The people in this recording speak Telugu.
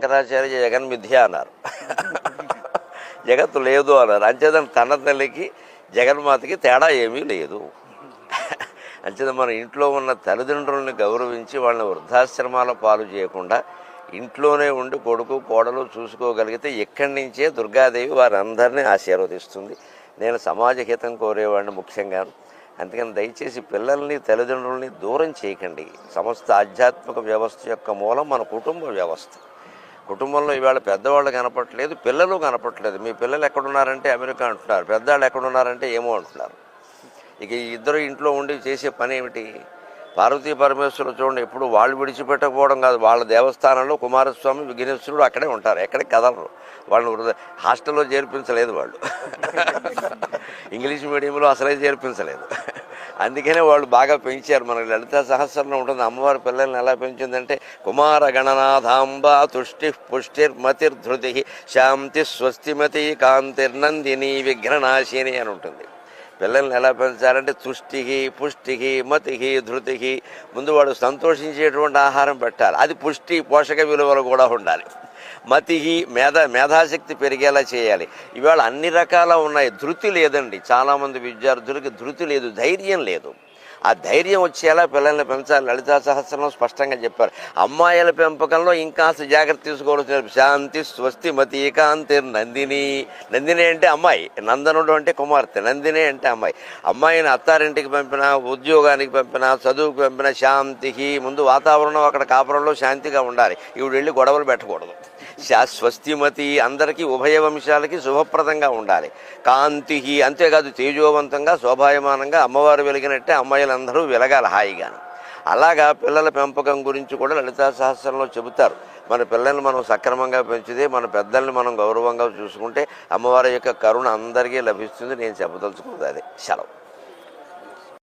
శంకరాచార్య జగన్ మిథ్య అన్నారు. జగత్తు లేదు అన్నారు. అంచేతన తన తల్లికి జగన్మాతకి తేడా ఏమీ లేదు. అంచేత మన ఇంట్లో ఉన్న తల్లిదండ్రులను గౌరవించి వాళ్ళని వృద్ధాశ్రమాల పాలు చేయకుండా ఇంట్లోనే ఉండి కొడుకు కోడలు చూసుకోగలిగితే ఇక్కడి నుంచే దుర్గాదేవి వారందరినీ ఆశీర్వదిస్తుంది. నేను సమాజ హితం కోరేవాడిని ముఖ్యంగా. అందుకని దయచేసి పిల్లల్ని తల్లిదండ్రుల్ని దూరం చేయకండి. సమస్త ఆధ్యాత్మిక వ్యవస్థ యొక్క మూలం మన కుటుంబ వ్యవస్థ. కుటుంబంలో ఇవాళ పెద్దవాళ్ళు కనపట్లేదు పిల్లలు కనపట్లేదు మీ పిల్లలు ఎక్కడున్నారంటే అమెరికా అంటున్నారు. పెద్దవాళ్ళు ఎక్కడున్నారంటే ఏమో అంటున్నారు. ఇక ఈ ఇద్దరు ఇంట్లో ఉండి చేసే పని ఏమిటి? పార్వతీ పరమేశ్వరులు చూడండి ఎప్పుడు వాళ్ళు విడిచిపెట్టకపోవడం కాదు. వాళ్ళ దేవస్థానంలో కుమారస్వామి విఘ్నేశ్వరుడు అక్కడే ఉంటారు. ఎక్కడికి కదలరు. వాళ్ళని హాస్టల్లో చేర్పించలేదు వాళ్ళు. ఇంగ్లీష్ మీడియంలో అసలే చేర్పించలేదు. అందుకనే వాళ్ళు బాగా పెంచారు. మనకి లలిత సహస్రంలో ఉంటుంది. అమ్మవారి పిల్లల్ని ఎలా పెంచిందంటే కుమార గణనాథాంబ తుష్టి పుష్టిర్మతిర్ధృతి శాంతి స్వస్తిమతి కాంతిర్నందిని విఘ్ననాశిని అని ఉంటుంది. పిల్లల్ని ఎలా పెంచాలంటే తుష్టికి పుష్టికి మతికి ధృతికి ముందు వాడు సంతోషించేటువంటి ఆహారం పెట్టాలి. అది పుష్టి పోషక విలువలు కూడా ఉండాలి. మతి మేధ మేధాశక్తి పెరిగేలా చేయాలి. ఇవాళ అన్ని రకాల ఉన్నాయి. ధృతి లేదండి. చాలామంది విద్యార్థులకి ధృతి లేదు ధైర్యం లేదు. ఆ ధైర్యం వచ్చేలా పిల్లల్ని పెంచాలి. లలితా సహస్రం స్పష్టంగా చెప్పారు. అమ్మాయిల పెంపకంలో ఇంకాస్త జాగ్రత్త తీసుకోవాల్సిన శాంతి స్వస్తి మతి కాంతి నందిని. నందిని అంటే అమ్మాయి. నందనుడు అంటే కుమార్తె. నందిని అంటే అమ్మాయి. అమ్మాయిని అత్తారింటికి పంపినా ఉద్యోగానికి పంపినా చదువుకి పంపినా శాంతికి ముందు వాతావరణం అక్కడ కాపురంలో శాంతిగా ఉండాలి. ఇవి వెళ్ళి గొడవలు పెట్టకూడదు. స్వస్తిమతి అందరికీ ఉభయ వంశాలకి శుభప్రదంగా ఉండాలి. కాంతి అంతేకాదు తేజోవంతంగా శోభాయమానంగా అమ్మవారు వెలిగినట్టే అమ్మాయిలందరూ వెలగాలి హాయిగా అలాగా పిల్లల పెంపకం గురించి కూడా లలితా సహస్రంలో చెబుతారు. మన పిల్లల్ని మనం సక్రమంగా పెంచితే మన పెద్దల్ని మనం గౌరవంగా చూసుకుంటే అమ్మవారి యొక్క కరుణ అందరికీ లభిస్తుంది. నేను చెప్పదలుచుకున్నది అదే. సెలవు.